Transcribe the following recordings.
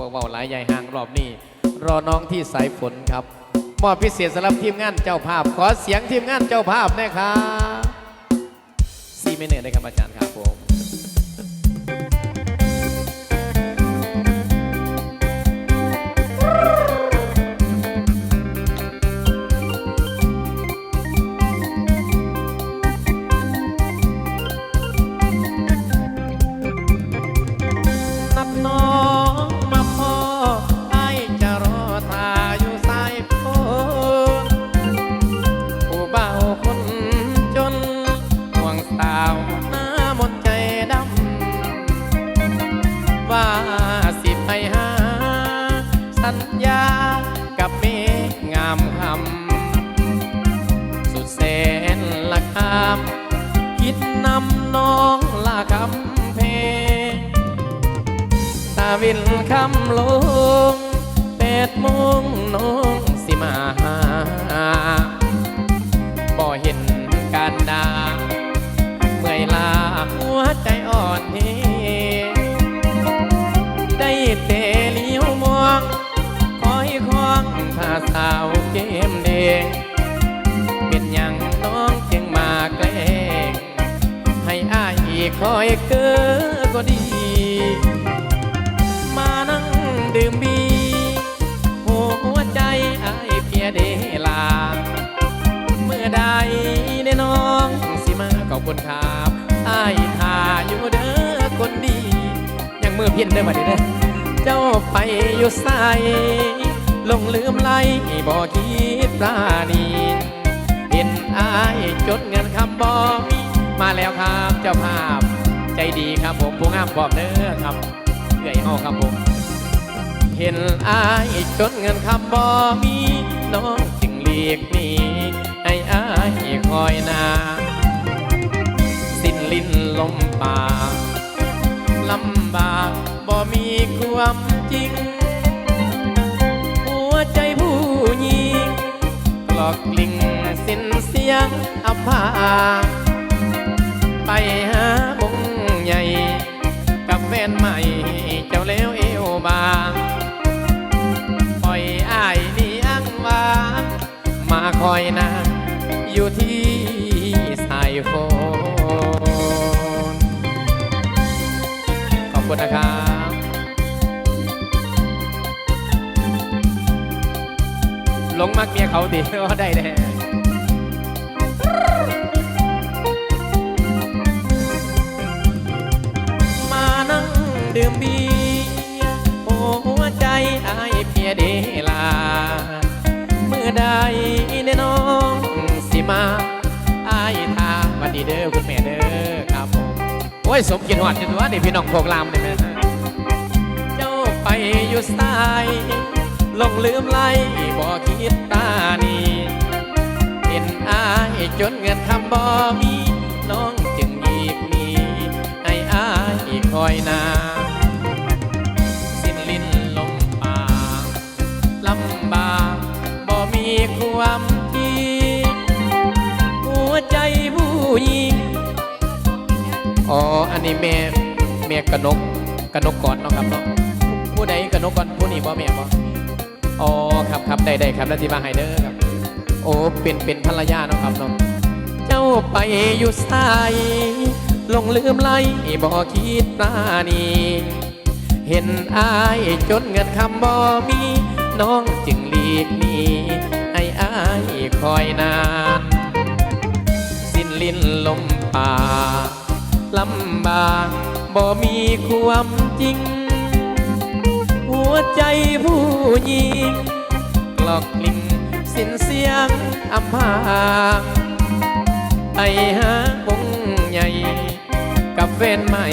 พวกเบาหลายใหญ่ห่างรอบนี้ รอน้องที่สายฝนครับ มอบพิเศษสำหรับทีมงานเจ้าภาพ ขอเสียงทีมงานเจ้าภาพนะครับซีเมเนตนะครับอาจารย์ครับผม ห่วงสาวหน้ามนใจดำ ว่าสิไปหา สัญญากับเมฆงามคำ สุดแสนละคำคิดนำน้องละคำเพลงตาวินคำล ล้องผ้าสาวเกมเดงเป็นอย่างน้องจึงมาแกล้งให้อ้ายคอยเก้อก็ดี มานั่งดื่มบีหัวใจอายเพียเดลา เมื่อใดได้น้องสิมาขอบคุณครับอายทาอยู่เด้อคนดี ยังมือเพี้ยนเด้อบัดนี้เด้อเจ้าไปอยู่ใส ลงลืมไล่บ่คิดปราณีเห็นอายจดเงินคำบ่มีมาแล้วครับเจ้าภาพ ใจดีครับผมผู้งามบอกเด้อครับเอื่อยเฮาครับผม เห็นอายจนเงินคำบ่มีน้องจึงเลีกหนีให้อายคอยนาสิ้นลิ้นลมปากลำบากบ่มีความจริง ลอกลิ่งสิ้นเสียงอับพาไปหาบงใหญ่ กับแฟนใหม่เจ้าแล้วเอวบางปล่อยอ้ายเลี้ยงวางมาคอยนาอยู่ที่สายฝนขอบคุณนะครับ หลงมักเมียเขาดิว่าได้แน่มานั่งดื่มเบียร์หัวใจอายเพียเดลา เมื่อใดแน่น้องสิมาอายทาวันดีเด้อคุณแม่เด้อครับผมโอ้ยสมกินหวานจนว่านี่พี่น้องโคกลามเลยนะเจ้าไปอยู่สาย ลงลืมไล่บ่คิดตานีเห็นอายจนเงินคำบ่มี น้องจึงหยีบมีให้อายคอยนาสิ้นลิ้นลมปากลำบากบ่มีความจริงหัวใจผู้หญิงอ๋อ อันนี้แม่แม่กระนกกระนกก่อนเนาะครับเนาะผู้ใดกระนกก่อนผู้นี้บ่แม่บ่ อ๋อครับครับได้ได้ครับแล้วที่มาให้เด้อครับ โอ้เป็นเป็นภรรยาเนาะครับเนาะเจ้าไปอยู่สายลงลืมไล่บ่คิดปราณีเห็นอายจนเงินคำบ่มี น้องจึงหลีกหนีให้อายคอยนาน สิ้นลิ้นลมปากลำบากบ่มีความจริง วใจผู้หญิงกลอกลิงสิ้นเสียงอำพางไปหาบงใหญ่ กับแฟนใหม่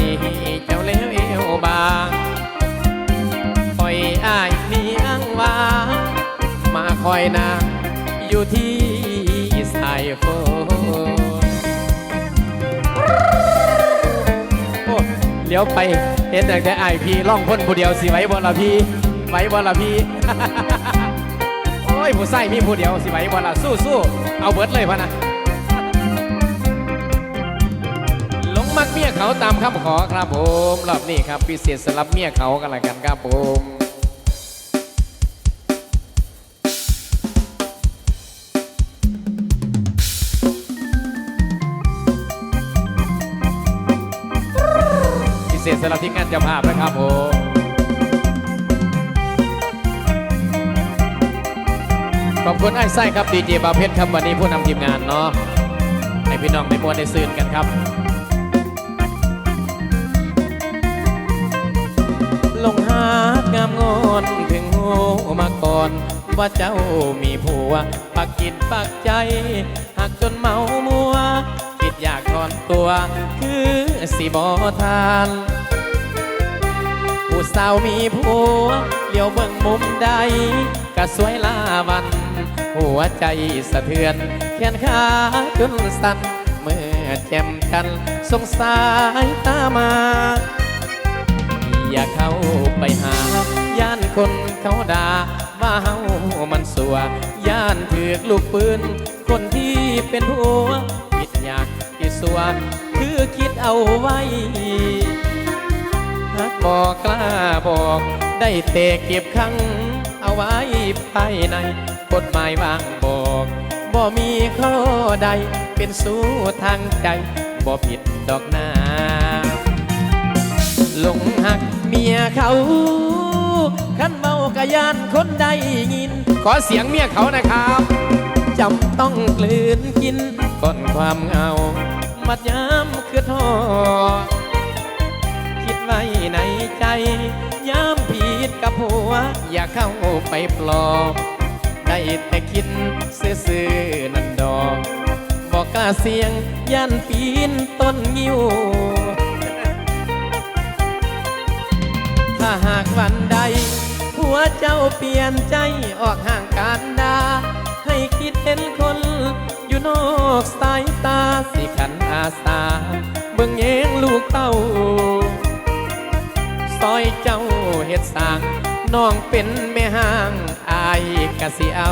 เจ้าแล้วเอวบางปล่อยอ้ายเลี้ยงวามาคอยนางอยู่ที่สายฝน ยวไปเห็นแต่แต่ไอายพี่ล่องพ้นผู้เดียวสิไว้บนละพี่ไว้บนละพี่โอ้ยผู้ใส่มีผู้เดียวสิไว้บนละสู้สู้เอาเบิดเลยพะนะหลงมักเมียเขาตามคำขอครับผมรอบนี้ครับพิเศษสำหรับเมียเขากันละกันครับผม เศษสำหรับที่งานเจ้าภาพนะครับผมขอบคุณไอ้ไส้ครับดีเจบาเพชรครับวันนี้ผู้นำทีมงานเนาะให้พี่น้องได้มวนได้ซื่นกันครับ ลงหากงามงอนถึงหูมาก่อน ว่าเจ้ามีผัว ปักกินปักใจ หากจนเมามัว อยากถอนตัวคือสิบอทานผู้สาวมีผัวเลี้ยวเบิ่งมุมใดก็สวยลาวัน หัวใจสะเทือนแขนขาจนสั่นเมื่อแจ่มกันสงสายตามา อย่าเข้าไปหา ย่านคนเขาด่าว่าเฮามันสัว ย่านถือลูกปืน คนที่เป็นผัวคิดอยาก สัว คือคิดเอาไว้หากบอกกล้าบอก ได้เตะเก็บขังเอาไว้ภายในกฎหมายวางบอกบ่มีข้อใด เป็นสู้ทางใจบ่ผิดดอกนาหลงหักเมียเขาขันเมากะยานคนใดยิน ขอเสียงเมียเขานะครับจำต้องกลืนกินก่อนความเหงา มัดย้ำคือทอคิดไว้ในใจย้ำผิดกับหัว อย่าเข้าไปปลอบได้แต่คิดซื่อๆนั่นดอกบอกกล้าเสียงยันปีนต้นงิ้วถ้าหากวันใดผัวเจ้าเปลี่ยนใจออกห่างการดา ให้คิดเห็นคน อยู่นอกสายตาสิขันอาสาเบิ่งแยงลูกเต้าซอยเจ้าเฮ็ดสร้างน้องเป็นแม่ห้างอายกะสิเอา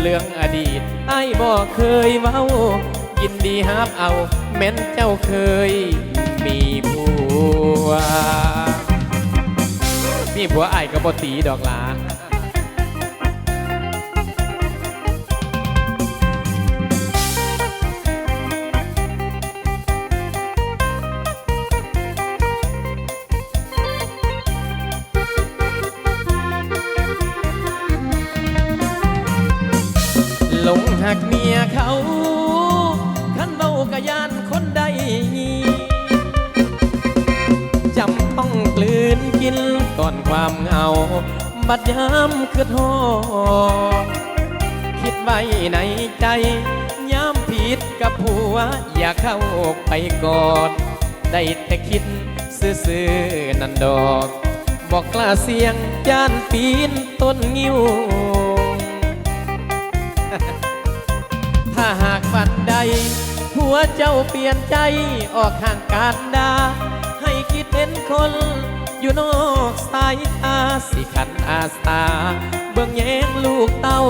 เรื่องอดีตไอ้ายบอกเคยเว้า ยินดีฮับเอา แม้นเจ้าเคยมีผัวมีผัวไอ้ายก็บ่ตีดอกหลา ลงหักเมียเขาขันเบากะยานคนใดจำต้องกลืนกินก่อนความเหงา บัดยามคือทอคิดไว้ในใจย้ำผิดกับผัว อย่าเข้าไปกอด ได้แต่คิดซื่อๆนั่นดอก บอกกล้าเสียงย่านปีนต้นงิ้ว ถ้าหากวันใดผัวเจ้าเปลี่ยนใจออกห่างการดา ให้คิดเห็นคน อยู่นอกสายตาสิขันอาสา เบิ่งแยงลูกเต้า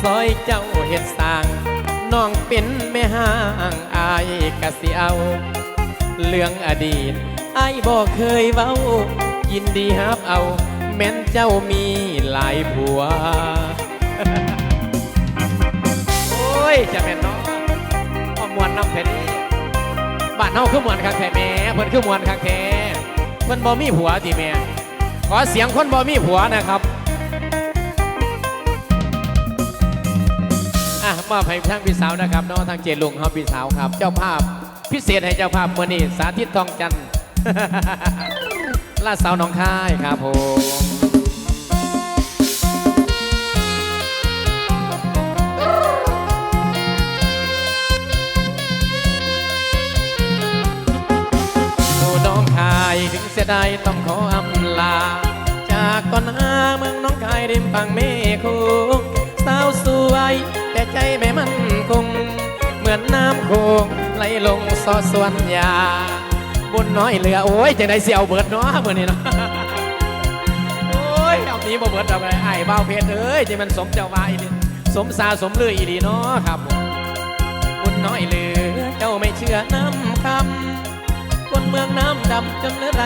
ซอยเจ้าเห็ดสร้างน้องเป็นแม่ห้างอายกะสิเอา เรื่องอดีตไอ้ายบอกเคยเว้า ยินดีฮับเอา แม้นเจ้ามีหลายผัว อ้ยจะเป็นน้องอมวนน้ำแผ่นบ้านเฮาคือมวนคักแท้แม่เพิ่นคือมวนคักแท้เพิ่นบ่มีผัวติแม่ขอเสียงคนบ่มีผัวนะครับอะมอบให้ทางพี่สาวนะครับเน้องทางเจลุงครับพี่สาวครับ เจ้าภาพพิเศษให้เจ้าภาพมื่อนี้สาธิตทองจันทร์ลาดสาวหนองคายครับผม สียดายต้องขออำลา จากก่อนหาเมืองน้องคายริมฝั่งเมฆงสาวสวย แต่ใจไม่มั่นคง เหมือนน้ำโคงไหลลงซอสวนยาบุญน้อยเหลือ โอ้ยจะได้เสียวเบิดเนาะเมื่อนี้เนาะโอ้ยเอานี้มาเบิดเอาไปไอ้เบาเพชรเอ้ยที่มันสมเจ้าว่าอีนี่สมซาสมเลืออีดีเนาะครับบุญน้อยเหลือเจ้าไม่เชื่อน้ำคำ คนเมืองน้ำดำจำเนื้อไร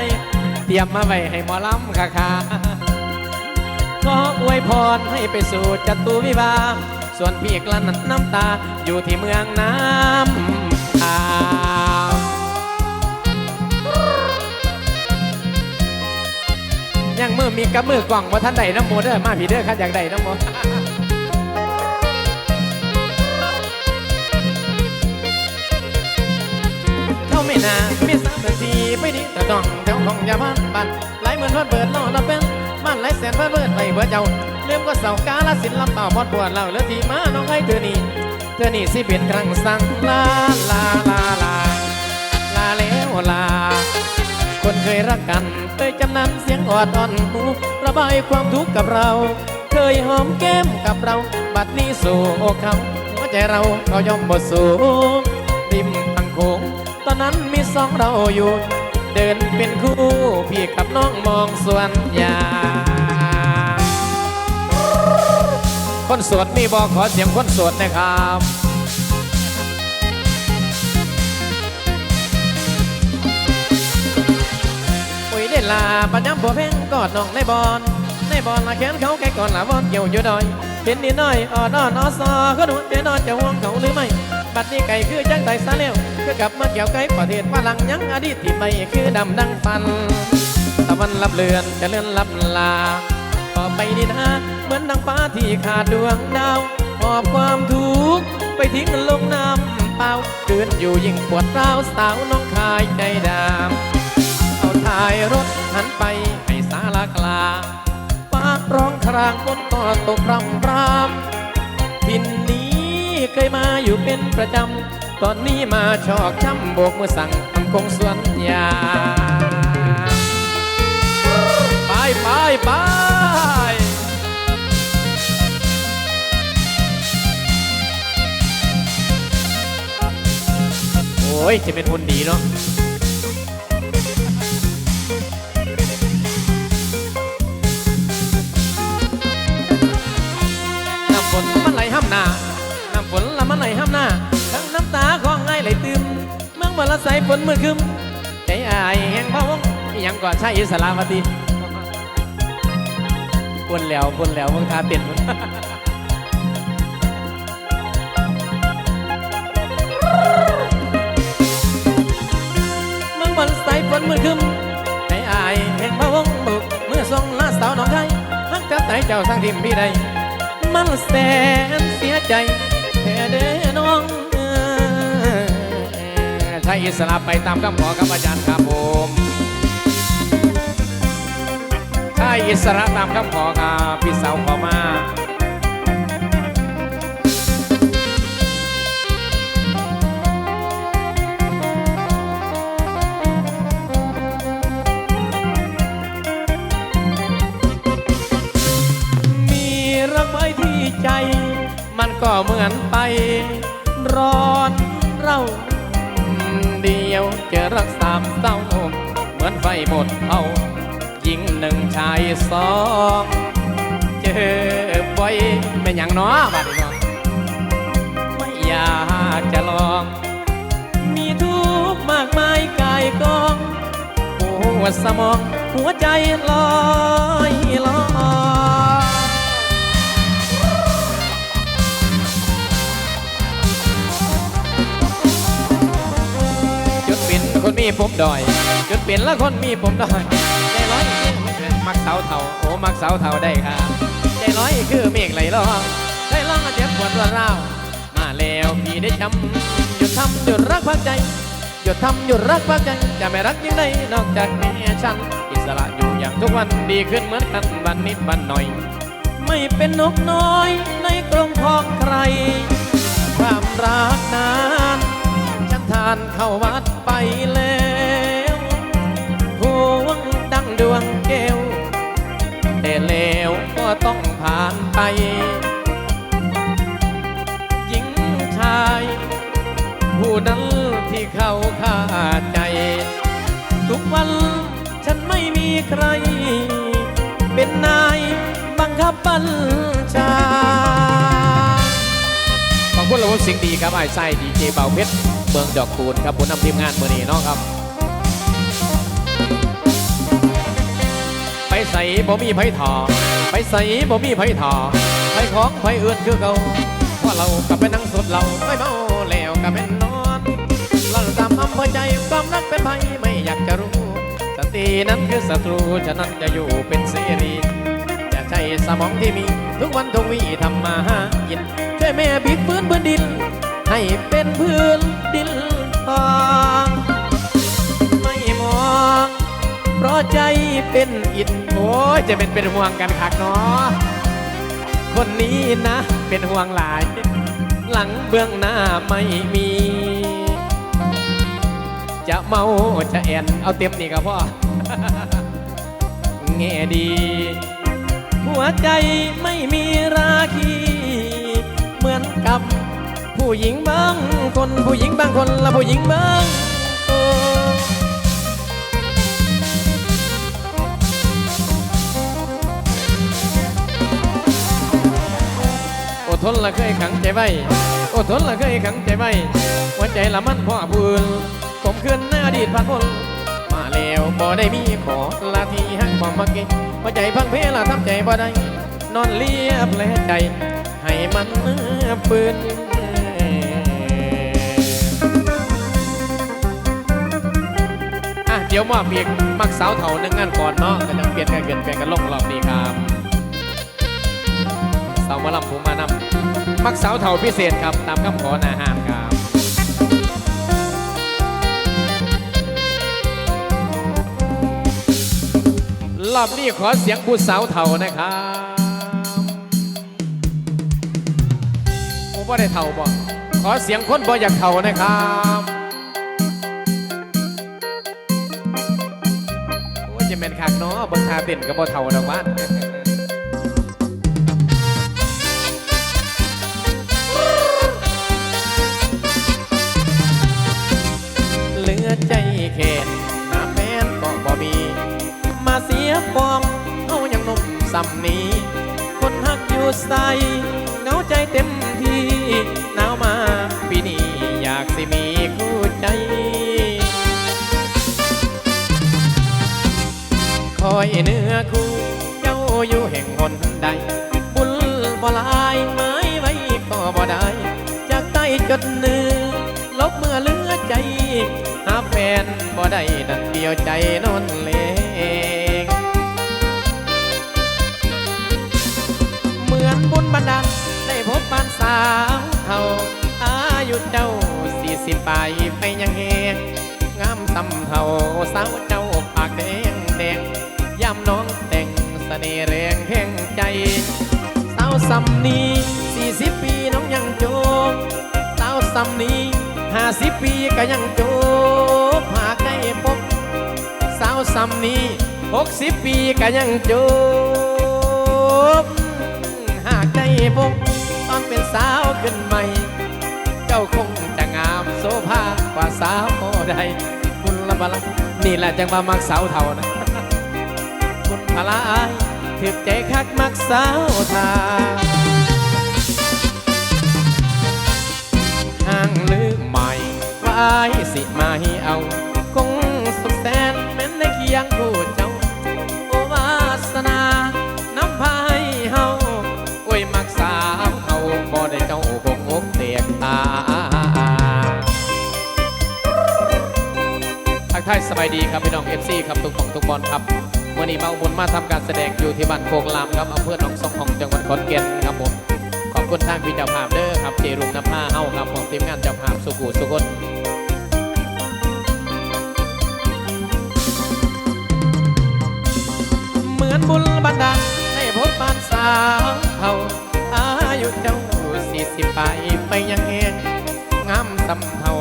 เตรียมมาไว้ให้หมอลำค่ะค่ะก็อวยพรให้ไปสู่จตุวิวา ส่วนพี่กลันน้ำตาอยู่ที่เมืองน้ำอายังมือมีกับมือกล่องว่าท่านใดน้ำโมเดอร์มาผีเดอร์ค่ะอยากใดน้ำโม องยาบ้านบ้านหลายหมื่นพันเบิดนอเราเป็นบ้านหลายแสนพันเบิดไปเบิดเจ้าเริ่มก็เสากาลสินลำเต่าพอดปวดเราเหลือทีมาน้องให้เธอนี่เธอนี่สิเป็นครั้งสั่งลาลาลาลาลาแล้วลา คนเคยรักกันเคยจำนำเสียงออดอ่อนหูระบายความทุกข์กับเรา เคยหอมแก้มกับเรา บัดนี้สู่อกเขาหัวใจเราก็ยอมบทสูงริมทางโค้งตอนนั้นมีสองเราอยู่ เดินเป็นคู่พี่กับน้องมองสวนยาคนโสดมีบอกขอเสียงคนโสดนะครับโอ้ยเด่นลาปัญญำบัวเพ่งกอดน้องในบอลในบอลละแขนเขาแค่ก่อนละบอลเกี่ยวอยู่ดอยเห็นนิดหน่อยอ่อนอ่อนอซอก็ดูเจนอนจะห่วงเขาหรือไม่ บัดนี้ไก่คือจังไตซาเล้ว คือกลับมาเกี่ยวไก่ประเทศฝรั่งยังอดีตที่ไม่คือดำดังฟัน ตะวันรับเลือนจะเลื่อนลับลาต่อไปนี่นะเหมือนดังฟ้าที่ขาดดวงดาวหอบความทุกข์ไปทิ้งลงน้ำเปล่าเกินอยู่ยิ่งปวดร้าวสาวน้องคายใจดำเอาท้ายรถหันไปให้สารกลางฟ้าร้องครางฝนก็ตกรำรำทินนี้เคยมาอยู่เป็นประจำ ตอนนี้มาชอกช้ำโบกมือสั่งทำคงสวนยาไปไปไปโอ้ยจะเป็นคนดีเนาะ มือละใสฝนมือคึมใจอายแห่งพะวงยังก่อนใช่อิสลามตีปนแล้วปนแล้วมึงทาเต้นมึงมืองบละใสฝนมือคึมใจอายแห่งพะวงบุกเมื่อทรงลาสาวน้องไทยฮักกับใจเจ้าสร้างทิมพี่ใดมันแสนเสียใจแค่เด้อน้อง ช้อิสระไปตามคำขอกับอาจารย์ครับผมใช้อิสระตามคำขอครับพี่สาวขอมามีรักไว้ที่ใจมันก็เหมือนไป ร้อนเรา เจอรักสามเศร้า เหมือนไฟหมดเผายิงหนึ่งชายสองเจอบ่อยไม่อย่างน้อบัดนี้ไม่อยากจะลอง มีทุกข์มากมายกายกองปวดสมองหัวใจลอยลอย ผมดอยจุดเป็นละคนมีผมดอยใจร้อยมักเสาเท่าโอ้มักเสาเท่าได้ครับใจร้อยคือเมฆไหลล่องได้ลองอาเจ็บปวดรวดร้าวมาแล้วพี่ได้จำหยุดทำหยุดรักพักใจหยุดทำหยุดรักพักใจจะไม่รักยังไงนอกจากเมียฉันอิสระอยู่อย่างทุกวันดีขึ้นเหมือนกันวันนิดวันหน่อย ไม่เป็นนกน้อยในกรงของใคร ความรักนานฉันทานเข้าวัดไปแล้ว ดังดวงแก้วแต่แล้วก็ต้องผ่านไป หญิงชาย ผู้นั้นที่เขาขาดใจ ทุกวันฉันไม่มีใคร เป็นนายบังคับบัญชาขอบคุณระบบเสียงดีครับไอ้ไส้ดีเจเบาเพชรเมืองดอกคูณครับผู้นำทีมงานเมื่อนี้เนาะครับ ใส่บ่มีไผถอไปใส่บ่มีไผถอไผของไผเอื้อนคือเก่าเพราะเรากับเป็นนังสุดเราไม่เมาแล้วกับเป็นนอนเราตามอำเภอใจความรักเป็นไผไม่อยากจะรู้สตีนั้นคือศัตรูฉะนั้นจะอยู่เป็นเสรีอย่าใช้สมองที่มี ทุกวันทุกวีทำมาหากินช่วยแม่บิดพื้นพื้นดิน ให้เป็นพื้นดินทอง เพราะใจเป็นอิฐโอ้ยจะเป็นเป็นห่วงกันคักเนาะคนนี้นะเป็นห่วงหลาย หลังเบื้องหน้าไม่มี จะเมาจะแอนเอาเต็มนี่กับพ่อแง่ดี หัวใจไม่มีราคี เหมือนกับผู้หญิงบางคนผู้หญิงบางคนและผู้หญิงบางคน ทนละเคยขังใจไว้อดทนละเคยขังใจไว้หัวใจละมันพ่อพูนผมขึ้นหน้าอดีตพันคนมาแล้วบ่ได้มีขอละทีหักความมาเก่งหัวใจพังเพละทำใจบ่ได้ นอนเลียบแลใจ ให้มันปืนอะเดี๋ยวมอบเพียงมักสาวเถ่าหนึ่งงานก่อนเนาะก็จะเปลี่ยนกันเกินเปลี่ยนกันลงรอบนี้ครับ สาวมาลำผมมานำมักสาวเถาพิเศษครับ ตามคำขอหนาหามครับรอบนี้ขอเสียงผู้สาวเถานะครับโอ้บ่ได้เถาบ่ขอเสียงคนบ่อยากเถานะครับโอ้ยจะเป็นคักเนาะบนทาเต้นกับบ่เถาดอกบ้านำนีคนหักอยู่ใสเหงาใจเต็มที่หนาวมาปีนี้อยากสิมีคู่ใจ คอยเนื้อคู่ เจ้าอยู่แห่งหนใด บุญบ่ลายไม้ไว้ก็บ่ได้ จากใต้จดเนื้อลบเมื่อเหลือใจ หาแฟนบ่ได้ดันเดียวใจนอนเลง บุญบันดาลได้พบปานสาวเท่าอายุเจ้าสี่สิบปไปยังแหงงามสำเท่าสาวเจ้าปากแดงแดงยามน้องแต่งเสน่ห์แรงแห่งใจ สาวสำนีสี่สิบปีน้องยังโจกสาวสำนีห้าสิบปีก็ยังโจกหากได้พบสาวสำนีหกสิบปีก็ยังโจบากได้พบตอนเป็นสาวขึ้นใหม่ เจ้าคงจะงามโซภากว่าสาวใดคุณละบละนี่แหละจังมามักสาวเท่านะ คุณพลายถึกใจคักมักสาวทาห่างลืมใหม่ว่าอายสิมาให้เอา คงสุดแสนแม้นในเคียงคู่เจ้ บายดีครับพี่น้องเอฟซีครับทุกของทุกบอลครับวันนี้มาอุบลมาทำการแสดงอยู่ที่บ้านโคกลามครับอำเภอหนองสองของจังหวัดขอนแก่นครับผมขอบคุณทางพี่เจ้าภาพเด้อครับเจรุงน้ำผ้าเฮาครับของทีมงานเจ้าภาพสุขุสุขนเหมือนบุญบันดาลให้พบปานสาวเฮาอายุเจ้าสี่สิบไปไปยังแหงงามสำเทา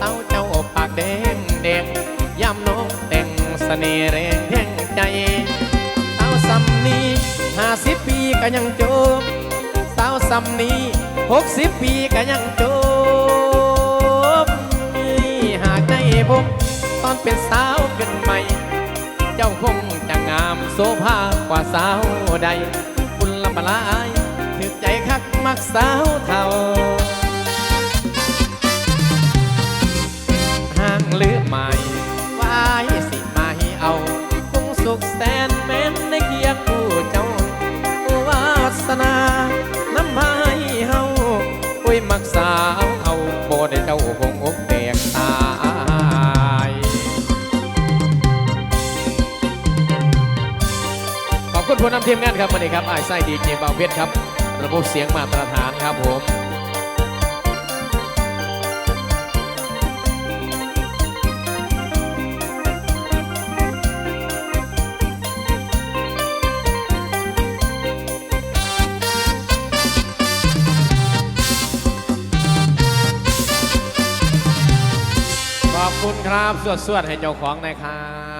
สาวเจ้าปากแดงแดง ยามน้องแต่งเสน่ห์แรงแห่งใจสาวสำนีห้าสิบปีก็ยังโจบสาวสำนีหกสิบปีก็ยังโจบหากได้พบตอนเป็นสาวขึ้นใหม่ เจ้าคงจะงามโสภากว่าสาวใดคุณลำบลายถึกใจคักมักสาวเท่าห่างหรือไม่ สุขแสนเม้นในเกียกผู้เจ้าวาสนาน้ำมาให้เฮาอุ้ยมักสาวเอาโบ่ได้เจ้าคงอกเตกตายขอบคุณผู้นำทีมงานครับวันนี้ครับไอ้ไส้ดีเจบาเพชรครับ ระบบเสียงมาตรฐานครับผม สวดสวดให้เจ้าของนะครับ